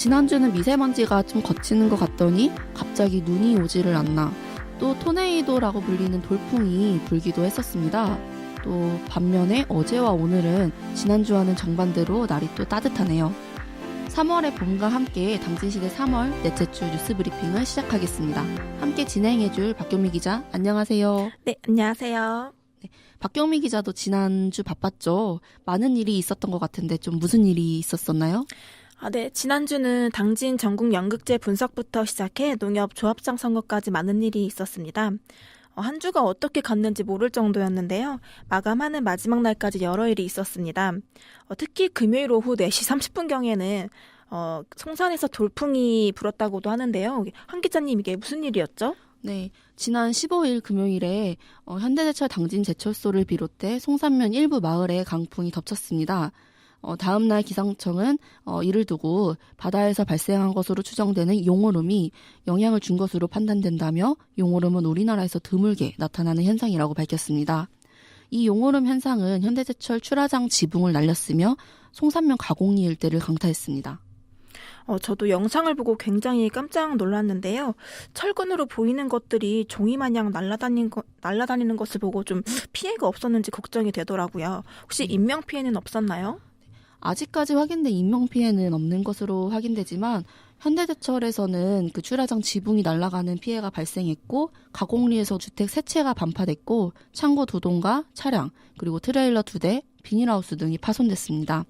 지난주는 미세먼지가 좀 거치는 것 같더니 갑자기 눈이 오지를 않나. 또 토네이도라고 불리는 돌풍이 불기도 했었습니다. 또 반면에 어제와 오늘은 지난주와는 정반대로 날이 또 따뜻하네요. 3월의 봄과 함께 당진시대 3월 넷째 주 뉴스 브리핑을 시작하겠습니다. 함께 진행해줄 박경미 기자, 안녕하세요. 네, 안녕하세요. 박경미 기자도 지난주 바빴죠? 많은 일이 있었던 것 같은데 좀 무슨 일이 있었었나요? 아, 네. 지난주는 당진 전국 연극제 분석부터 시작해 농협 조합장 선거까지 많은 일이 있었습니다. 어, 한 주가 어떻게 갔는지 모를 정도였는데요. 마감하는 마지막 날까지 여러 일이 있었습니다. 어, 특히 금요일 오후 4시 30분경에는 어, 송산에서 돌풍이 불었다고도 하는데요. 한 기자님 이게 무슨 일이었죠? 네, 지난 15일 금요일에 어, 현대제철 당진 제철소를 비롯해 송산면 일부 마을에 강풍이 덮쳤습니다. 어, 다음날 기상청은 어, 이를 두고 바다에서 발생한 것으로 추정되는 용오름이 영향을 준 것으로 판단된다며 용오름은 우리나라에서 드물게 나타나는 현상이라고 밝혔습니다. 이 용오름 현상은 현대제철 출하장 지붕을 날렸으며 송산면 가공리 일대를 강타했습니다. 어, 저도 영상을 보고 굉장히 깜짝 놀랐는데요. 철근으로 보이는 것들이 종이 마냥 날아다닌 거, 날아다니는 것을 보고 좀 피해가 없었는지 걱정이 되더라고요. 혹시 인명 피해는 없었나요? 아직까지 확인된 인명 피해는 없는 것으로 확인되지만 현대제철에서는 그 출하장 지붕이 날아가는 피해가 발생했고 가공리에서 주택 세 채가 반파됐고 창고 두 동과 차량 그리고 트레일러 두 대, 비닐하우스 등이 파손됐습니다.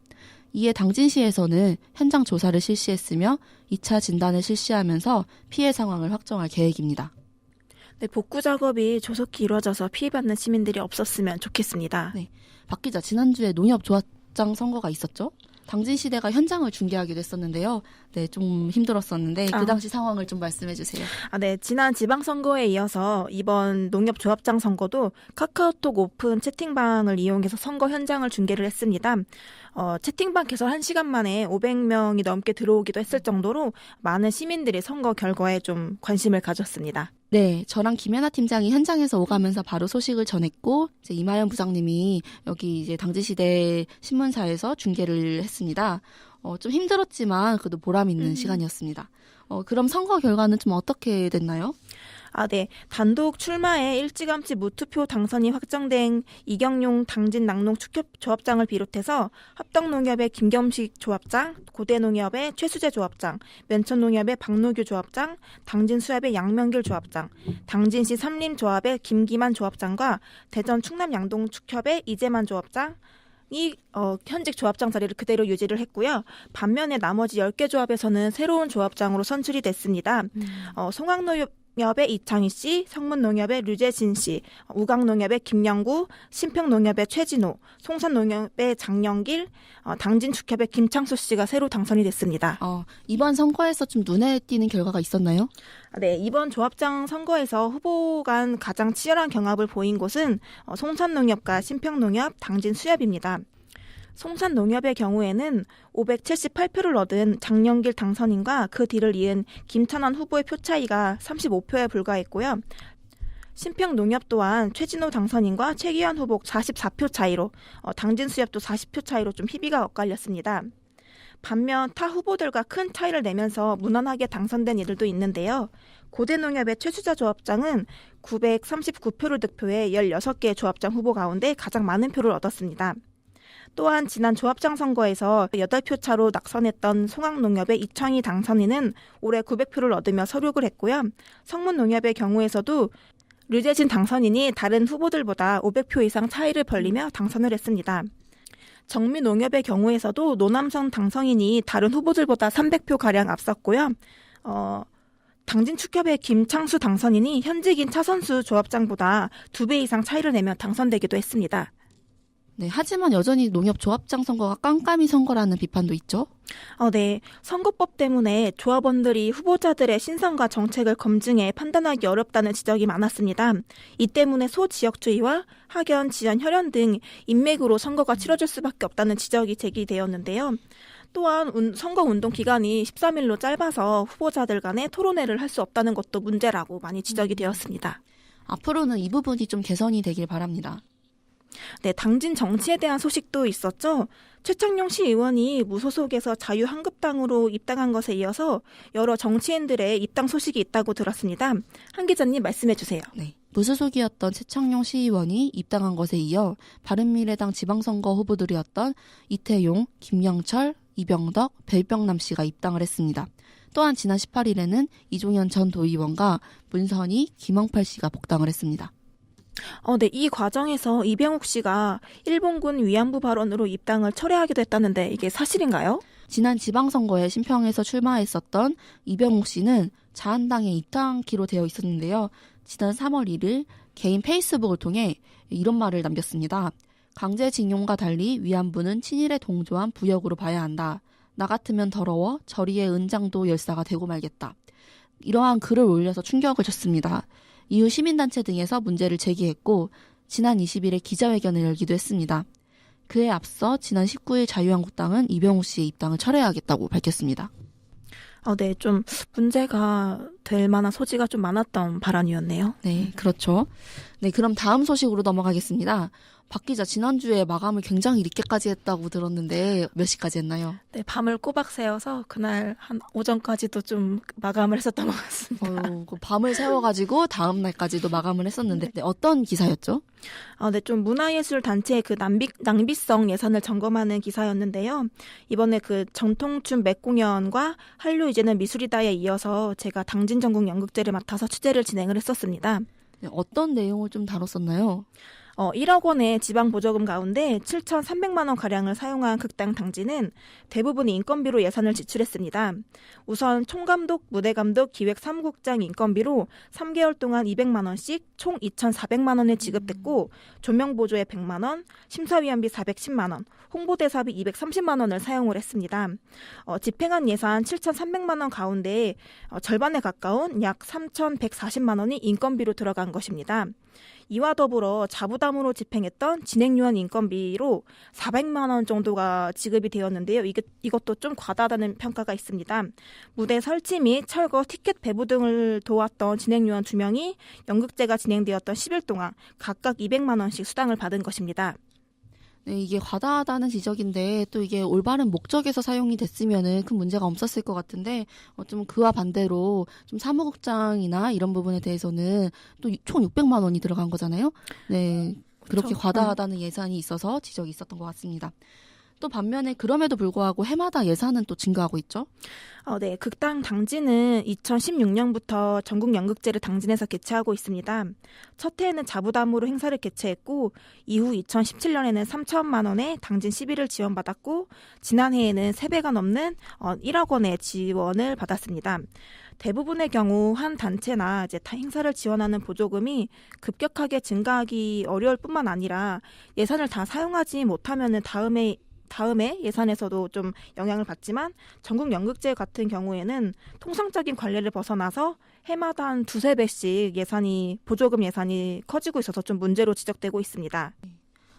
이에 당진시에서는 현장 조사를 실시했으며 2차 진단을 실시하면서 피해 상황을 확정할 계획입니다. 네, 복구 작업이 조속히 이루어져서 피해받는 시민들이 없었으면 좋겠습니다. 네. 박 기자, 지난주에 농협 조합 장 선거가 있었죠? 당진 시대가 현장을 중계하기도 했었는데요. 네, 좀 힘들었었는데 아. 그 당시 상황을 좀 말씀해 주세요. 아, 네. 지난 지방 선거에 이어서 이번 농협 조합장 선거도 카카오톡 오픈 채팅방을 이용해서 선거 현장을 중계를 했습니다. 어, 채팅방 개설 1시간 만에 500명이 넘게 들어오기도 했을 정도로 많은 시민들이 선거 결과에 좀 관심을 가졌습니다. 네, 저랑 김연아 팀장이 현장에서 오가면서 바로 소식을 전했고 이제 이마연 부장님이 여기 이제 당지시대 신문사에서 중계를 했습니다. 어, 좀 힘들었지만 그래도 보람 있는 음. 시간이었습니다. 어, 그럼 선거 결과는 좀 어떻게 됐나요? 아, 네. 단독 출마에 일찌감치 무투표 당선이 확정된 이경용 당진 낙농 축협 조합장을 비롯해서 합덕농협의 김겸식 조합장, 고대농협의 최수재 조합장, 면천농협의 박노규 조합장, 당진수협의 양명길 조합장, 당진시 삼림조합의 김기만 조합장과 대전 충남 양동 축협의 이재만 조합장, 이 어, 현직 조합장 자리를 그대로 유지를 했고요. 반면에 나머지 10개 조합에서는 새로운 조합장으로 선출이 됐습니다. 어, 송악농협 의 이창희 씨, 성문농협의 류재진 씨, 우강농협의 김영구, 신평농협의 최진호, 송산농협의 장영길, 어, 당진축협의 김창수 씨가 새로 당선이 됐습니다. 어, 이번 선거에서 좀 눈에 띄는 결과가 있었나요? 네, 이번 조합장 선거에서 후보 간 가장 치열한 경합을 보인 곳은 어, 송산농협과 신평농협, 당진수협입니다. 송산농협의 경우에는 578표를 얻은 장영길 당선인과 그 뒤를 이은 김찬환 후보의 표 차이가 35표에 불과했고요. 신평농협 또한 최진호 당선인과 최기환 후보 44표 차이로 어, 당진수협도 40표 차이로 좀 희비가 엇갈렸습니다. 반면 타 후보들과 큰 차이를 내면서 무난하게 당선된 이들도 있는데요. 고대농협의 최수자 조합장은 939표를 득표해 16개 조합장 후보 가운데 가장 많은 표를 얻었습니다. 또한 지난 조합장 선거에서 8표 차로 낙선했던 송악농협의 이창희 당선인은 올해 900표를 얻으며 서륙을 했고요. 성문농협의 경우에서도 류재진 당선인이 다른 후보들보다 500표 이상 차이를 벌리며 당선을 했습니다. 정미농협의 경우에서도 노남성 당선인이 다른 후보들보다 300표 가량 앞섰고요. 어, 당진축협의 김창수 당선인이 현직인 차선수 조합장보다 2배 이상 차이를 내며 당선되기도 했습니다. 네, 하지만 여전히 농협 조합장 선거가 깜깜이 선거라는 비판도 있죠. 어, 네. 선거법 때문에 조합원들이 후보자들의 신상과 정책을 검증해 판단하기 어렵다는 지적이 많았습니다. 이 때문에 소지역주의와 학연, 지연, 혈연 등 인맥으로 선거가 치러질 수밖에 없다는 지적이 제기되었는데요. 또한 운- 선거 운동 기간이 13일로 짧아서 후보자들 간에 토론회를 할 수 없다는 것도 문제라고 많이 지적이 되었습니다. 앞으로는 이 부분이 좀 개선이 되길 바랍니다. 네, 당진 정치에 대한 소식도 있었죠. 최창룡 시의원이 무소속에서 자유한국당으로 입당한 것에 이어서 여러 정치인들의 입당 소식이 있다고 들었습니다. 한 기자님 말씀해 주세요. 네. 무소속이었던 최창룡 시의원이 입당한 것에 이어 바른미래당 지방선거 후보들이었던 이태용, 김영철, 이병덕, 별병남 씨가 입당을 했습니다. 또한 지난 18일에는 이종현 전 도의원과 문선희, 김영팔 씨가 복당을 했습니다. 어, 네, 이 과정에서 이병욱 씨가 일본군 위안부 발언으로 입당을 철회하기도 했다는데 이게 사실인가요? 지난 지방선거에 신평에서 출마했었던 이병욱 씨는 자한당에 입당키로 되어 있었는데요. 지난 3월 1일 개인 페이스북을 통해 이런 말을 남겼습니다. 강제징용과 달리 위안부는 친일에 동조한 부역으로 봐야 한다. 나 같으면 더러워 저리의 은장도 열사가 되고 말겠다. 이러한 글을 올려서 충격을 줬습니다. 이후 시민단체 등에서 문제를 제기했고 지난 20일에 기자회견을 열기도 했습니다. 그에 앞서 지난 19일 자유한국당은 이병우 씨의 입당을 철회하겠다고 밝혔습니다. 어, 네, 좀 문제가 될 만한 소지가 좀 많았던 발언이었네요. 네, 그렇죠. 네, 그럼 다음 소식으로 넘어가겠습니다. 박 기자, 지난주에 마감을 굉장히 늦게까지 했다고 들었는데 몇 시까지 했나요? 네, 밤을 꼬박 새어서 그날 한 오전까지도 좀 마감을 했었던 것 같습니다. 어, 그 밤을 세워가지고 다음 날까지도 마감을 했었는데 네, 어떤 기사였죠? 아, 네, 좀 문화예술 단체의 그 낭비, 낭비성 예산을 점검하는 기사였는데요. 이번에 그 전통춤 맥 공연과 한류 이제는 미술이다에 이어서 제가 당진 전국 연극제를 맡아서 취재를 진행을 했었습니다. 네, 어떤 내용을 좀 다뤘었나요? 어, 1억 원의 지방 보조금 가운데 7,300만 원 가량을 사용한 극당 당지는 대부분 인건비로 예산을 지출했습니다. 우선 총감독, 무대감독, 기획 사무국장 인건비로 3개월 동안 200만 원씩 총 2,400만 원을 지급됐고 조명 보조에 100만 원, 심사위원비 410만 원, 홍보대사비 230만 원을 사용을 했습니다. 어, 집행한 예산 7,300만 원 가운데 어, 절반에 가까운 약 3,140만 원이 인건비로 들어간 것입니다. 이와 더불어 자부담으로 집행했던 진행요원 인건비로 400만 원 정도가 지급이 되었는데요. 이게, 이것도 좀 과다하다는 평가가 있습니다. 무대 설치 및 철거, 티켓 배부 등을 도왔던 진행요원 2명이 연극제가 진행되었던 10일 동안 각각 200만 원씩 수당을 받은 것입니다. 네, 이게 과다하다는 지적인데 또 이게 올바른 목적에서 사용이 됐으면은 큰 문제가 없었을 것 같은데 어, 좀 그와 반대로 좀 사무국장이나 이런 부분에 대해서는 또 총 600만 원이 들어간 거잖아요. 네, 그렇게 그렇죠. 과다하다는 예산이 있어서 지적이 있었던 것 같습니다. 또 반면에 그럼에도 불구하고 해마다 예산은 또 증가하고 있죠. 어, 네. 극당 당진은 2016년부터 전국 연극제를 당진에서 개최하고 있습니다. 첫 해에는 자부담으로 행사를 개최했고 이후 2017년에는 3천만 원의 당진 시비를 지원받았고 지난해에는 3배가 넘는 어, 1억 원의 지원을 받았습니다. 대부분의 경우 한 단체나 이제 다 행사를 지원하는 보조금이 급격하게 증가하기 어려울 뿐만 아니라 예산을 다 사용하지 못하면은 다음에 다음에 예산에서도 좀 영향을 받지만 전국 연극제 같은 경우에는 통상적인 관례를 벗어나서 해마다 한 두세 배씩 예산이 보조금 예산이 커지고 있어서 좀 문제로 지적되고 있습니다.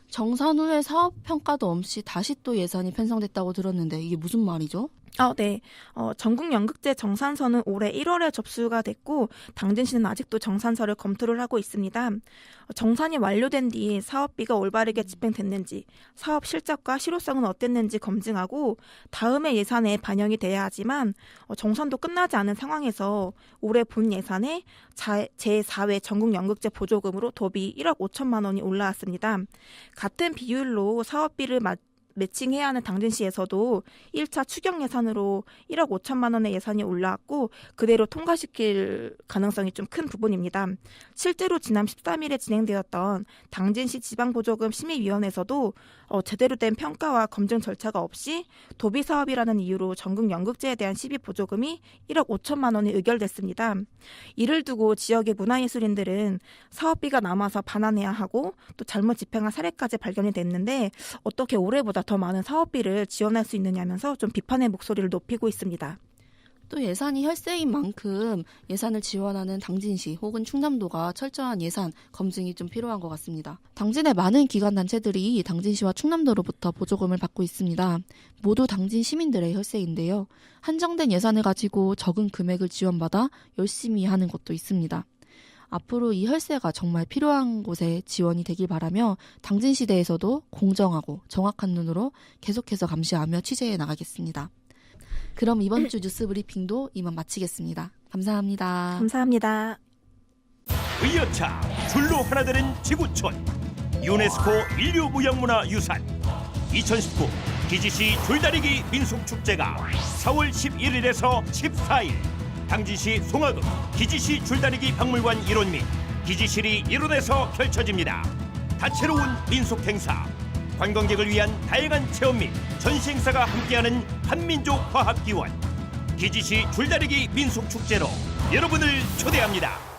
정산 후에 사업 평가도 없이 다시 또 예산이 편성됐다고 들었는데 이게 무슨 말이죠? 아, 네. 어, 전국 연극제 정산서는 올해 1월에 접수가 됐고 당진시는 아직도 정산서를 검토를 하고 있습니다. 어, 정산이 완료된 뒤 사업비가 올바르게 집행됐는지, 사업 실적과 실효성은 어땠는지 검증하고 다음에 예산에 반영이 돼야 하지만 어, 정산도 끝나지 않은 상황에서 올해 본 예산에 자, 제4회 전국 연극제 보조금으로 도비 1억 5천만 원이 올라왔습니다. 같은 비율로 사업비를 맞 매칭해야 하는 당진시에서도 1차 추경 예산으로 1억 5천만 원의 예산이 올라왔고 그대로 통과시킬 가능성이 좀 큰 부분입니다. 실제로 지난 13일에 진행되었던 당진시 지방보조금 심의위원회에서도 어, 제대로 된 평가와 검증 절차가 없이 도비 사업이라는 이유로 전국 연극제에 대한 시비 보조금이 1억 5천만 원이 의결됐습니다. 이를 두고 지역의 문화예술인들은 사업비가 남아서 반환해야 하고 또 잘못 집행한 사례까지 발견이 됐는데 어떻게 올해보다 더 많은 사업비를 지원할 수 있느냐면서 좀 비판의 목소리를 높이고 있습니다. 또 예산이 혈세인 만큼 예산을 지원하는 당진시 혹은 충남도가 철저한 예산 검증이 좀 필요한 것 같습니다. 당진의 많은 기관 단체들이 당진시와 충남도로부터 보조금을 받고 있습니다. 모두 당진 시민들의 혈세인데요. 한정된 예산을 가지고 적은 금액을 지원받아 열심히 하는 것도 있습니다. 앞으로 이 혈세가 정말 필요한 곳에 지원이 되길 바라며 당진 시대에서도 공정하고 정확한 눈으로 계속해서 감시하며 취재해 나가겠습니다. 그럼 이번 주 뉴스 브리핑도 이만 마치겠습니다. 감사합니다. 감사합니다. 의여차 줄로 하나 되는 지구촌 유네스코 인류무형문화유산 2019 기지시 줄다리기 민속축제가 4월 11일에서 14일 당진시 송화읍 기지시 줄다리기 박물관 일원 및 기지실이 일원에서 펼쳐집니다. 다채로운 민속 행사, 관광객을 위한 다양한 체험 및 전시 행사가 함께하는 한민족 화합기원 기지시 줄다리기 민속축제로 여러분을 초대합니다.